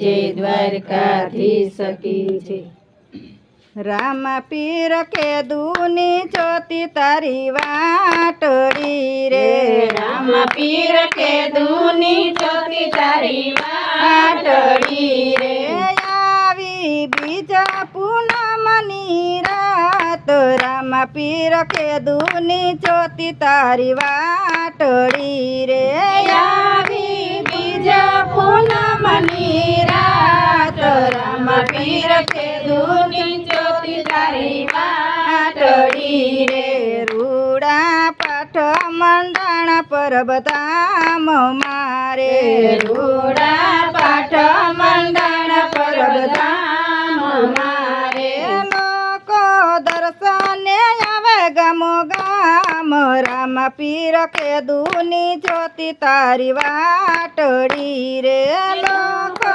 જે દ્વારકાથી સકી છે. રામ પીર કે દૂની જ્યોતિ તારી વાટડી રે. રામ પીર કે દૂની જ્યોતિ તારી વાટડી રે. આવી બીજા પૂનમની રાત. રામ પીર કે દૂની જ્યોતિ તારી વાટડી રે. આવી કે દૂની જ્યોતિ તારી વાટડી રે રૂડા પાઠ મંડાણા પરબતામ મારે. રૂડા પાઠ મંડાણ રામ પીર કે દૂની જ્યોતિ તારી વાટડી રે લોકો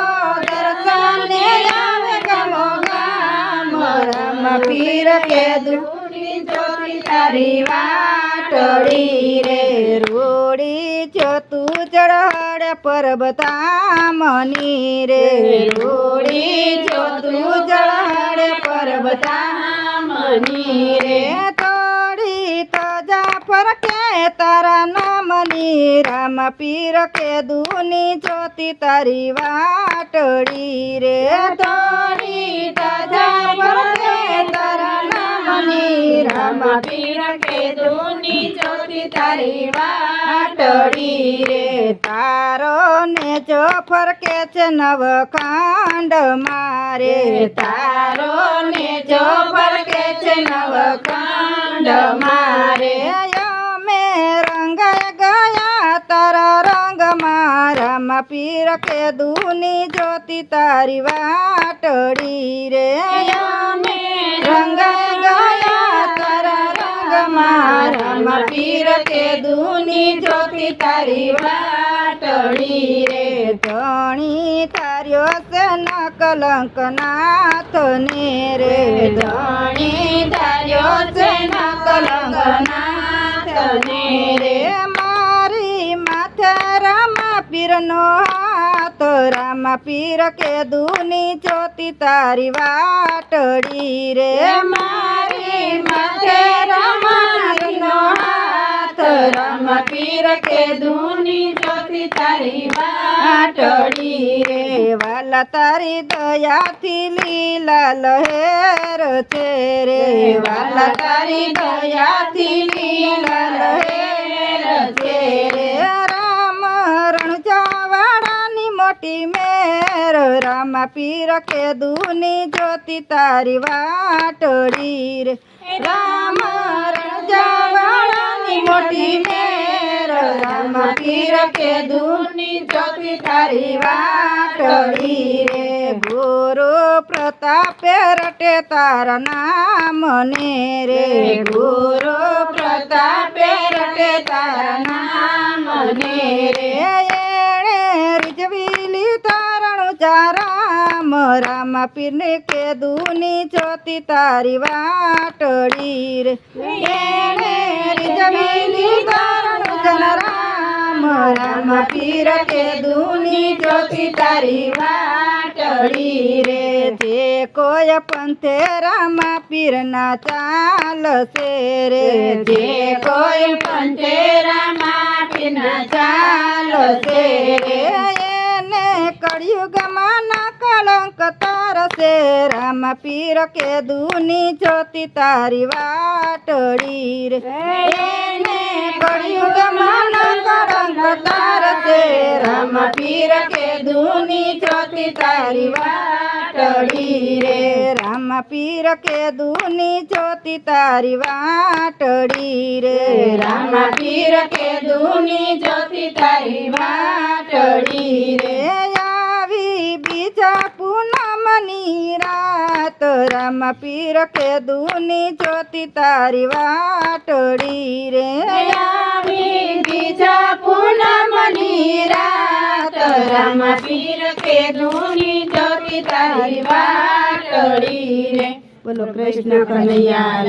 દર્શને આવે ગમો ગામ. રામ પીર કે દૂની જ્યોતિ તારી વાટડી રે. રોડી જ્યોતું ચઢ પર્વતામની રે. રોડી જ્યોતું જળહળ પર્વતામની રે. પર કે તારા નામની રામ પીર કે દુની જ્યોતિ તારી વાટડી રે તોડી તાજા પર તારા નામની રામ કે દૂની જ્યોતિ તારી તારો ને જો ફરકે છે નવકાંડ મારે. તારો ને જો ફરકે છે નવકાંડ મારે પીર કે દૂની જ્યોતિ તારી વાટડી રે. રંગ ગયા તારા રંગ મારા. પીર કે દૂની જ્યોતિ તારી વાટડી રે. ધણી તાર્યો છે ન કલંક નાથ ને રે. ધણી તાર્યો છે ન કલંક નાથને રે. રામા પીરનો હાથ રામા પીર કે દુની જ્યોતિ તારી વાટડી રે. મારી માથે રમાનો હાથ રામા પીર કે દુની જ્યોતિ તારી વાટડી રે. વાલા તારી દયાથી લીલા લહેર છે રે. વાલા તારી દયાથી લીલા મોટી મેર, રામા પીર કે દૂની જ્યોતિ તારી વાટડી રે રામ રણજાવાળાની મોટી મેર, રામ પીર કે દૂની જ્યોતિ તારી વાટડી રે ગુરુ પ્રતાપે રટે તારા નામ ને રે ગુરુ પ્રતાપે રટે તારા નામ ને રે તારણું ચારામ રામ પીરને કે દુની જ્યોતિ તારી વાટડી રે. રીઝવેલી તારણું જનરામ રામ પીર કે દુની જ્યોતિ તારી વાટડી રે. જે કોઈ પંથે રામ પીરના ચાલશે રે. જે કોઈ પંચેરા માટીના ચાલો છે રે. કળિયુગમાં ના કલંક તારશે રામ પીર કે દુની જ્યોતિ તારી વાટડી રે. કળિયુગમાં ન કળંક તારશે રામ પીર કે દુની જ્યોતિ તારી વાટડી રે. રામ પીર કે દુની જ્યોતિ તારી વાટડી રે. રામ પીર કે દુની જ્યોતિ તારી રાત રામ પીર કે દૂની જ્યોતિ તારી વાટડી રે. આવી બીજા પૂનમની રાત. રામ પીર કે દૂની જ્યોતિ તારી વાટડી રે. બોલો કૃષ્ણ કનૈયા